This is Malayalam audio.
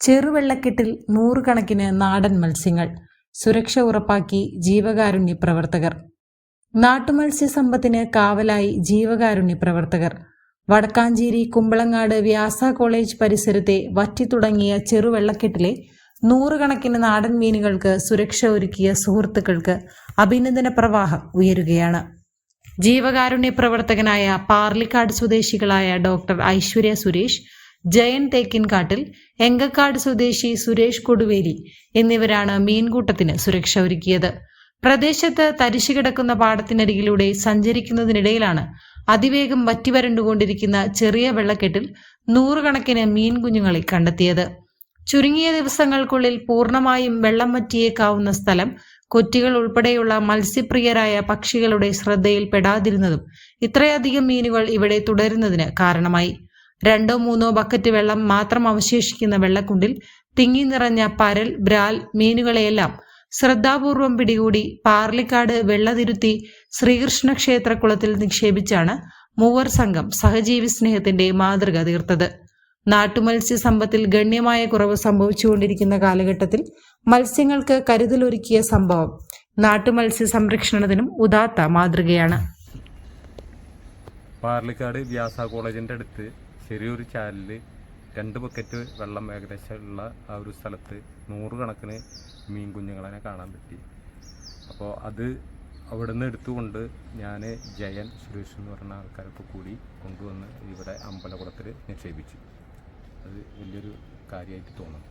ചെറുവെള്ളക്കെട്ടിൽ നൂറുകണക്കിന് നാടൻ മത്സ്യങ്ങൾ സുരക്ഷ ഉറപ്പാക്കി ജീവകാരുണ്യ പ്രവർത്തകർ. നാട്ടുമത്സ്യ സമ്പത്തിന് കാവലായി ജീവകാരുണ്യ പ്രവർത്തകർ. വടക്കാഞ്ചേരി കുമ്പളങ്ങാട് വ്യാസ കോളേജ് പരിസരത്തെ വറ്റി വറ്റിത്തുടങ്ങിയ ചെറുവെള്ളക്കെട്ടിലെ നൂറുകണക്കിന് നാടൻ മീനുകൾക്ക് സുരക്ഷ ഒരുക്കിയ സുഹൃത്തുക്കൾക്ക് അഭിനന്ദന പ്രവാഹം ഉയരുകയാണ്. ജീവകാരുണ്യ പ്രവർത്തകനായ പാർലിക്കാട് സ്വദേശികളായ ഡോക്ടർ ഐശ്വര്യ സുരേഷ് ജയൻ തേക്കിൻകാട്ടിൽ എങ്കക്കാട് സ്വദേശി സുരേഷ് കൊടുവേരി എന്നിവരാണ് മീൻകൂട്ടത്തിന് സുരക്ഷ ഒരുക്കിയത്. പ്രദേശത്ത് തരിശു കിടക്കുന്ന പാടത്തിനരികിലൂടെ സഞ്ചരിക്കുന്നതിനിടയിലാണ് അതിവേഗം വറ്റിവരണ്ടുകൊണ്ടിരിക്കുന്ന ചെറിയ വെള്ളക്കെട്ടിൽ നൂറുകണക്കിന് മീൻ കുഞ്ഞുങ്ങളെ കണ്ടെത്തിയത്. ചുരുങ്ങിയ ദിവസങ്ങൾക്കുള്ളിൽ പൂർണമായും വെള്ളം വറ്റിയേക്കാവുന്ന സ്ഥലം കൊറ്റികൾ ഉൾപ്പെടെയുള്ള മത്സ്യപ്രിയരായ പക്ഷികളുടെ ശ്രദ്ധയിൽപ്പെടാതിരുന്നതും ഇത്രയധികം മീനുകൾ ഇവിടെ തുടരുന്നതിന് കാരണമായി. രണ്ടോ മൂന്നോ ബക്കറ്റ് വെള്ളം മാത്രം അവശേഷിക്കുന്ന വെള്ളക്കുണ്ടിൽ തിങ്ങി നിറഞ്ഞ പരൽ ബ്രാൽ മീനുകളെയെല്ലാം ശ്രദ്ധാപൂർവം പിടികൂടി പാർലിക്കാട് വെള്ളതിരുത്തി ശ്രീകൃഷ്ണ ക്ഷേത്രക്കുളത്തിൽ നിക്ഷേപിച്ചാണ് മൂവർ സംഘം സഹജീവി സ്നേഹത്തിന്റെ മാതൃക തീർത്തത്. നാട്ടുമത്സ്യ സമ്പത്തിൽ ഗണ്യമായ കുറവ് സംഭവിച്ചുകൊണ്ടിരിക്കുന്ന കാലഘട്ടത്തിൽ മത്സ്യങ്ങൾക്ക് കരുതലൊരുക്കിയ സംഭവം നാട്ടുമത്സ്യ സംരക്ഷണത്തിനും ഉദാത്ത മാതൃകയാണ്. പാർലിക്കാട് വ്യാസ കോളേജിന്റെ അടുത്ത് ചെറിയൊരു ചാലിൽ രണ്ട് ബക്കറ്റ് വെള്ളം ഏകദേശം ഉള്ള ആ ഒരു സ്ഥലത്ത് നൂറുകണക്കിന് മീൻ കുഞ്ഞുങ്ങളെ കാണാൻ പറ്റി. അപ്പോൾ അത് അവിടെ നിന്ന് എടുത്തുകൊണ്ട് ഞാൻ ജയൻ സുരേഷ് എന്ന് പറഞ്ഞ ആൾക്കാരൊക്കെ കൂടി കൊണ്ടുവന്ന് ഇവിടെ അമ്പലകുളത്തിൽ നിക്ഷേപിച്ചു. അത് വലിയൊരു കാര്യമായിട്ട് തോന്നുന്നു.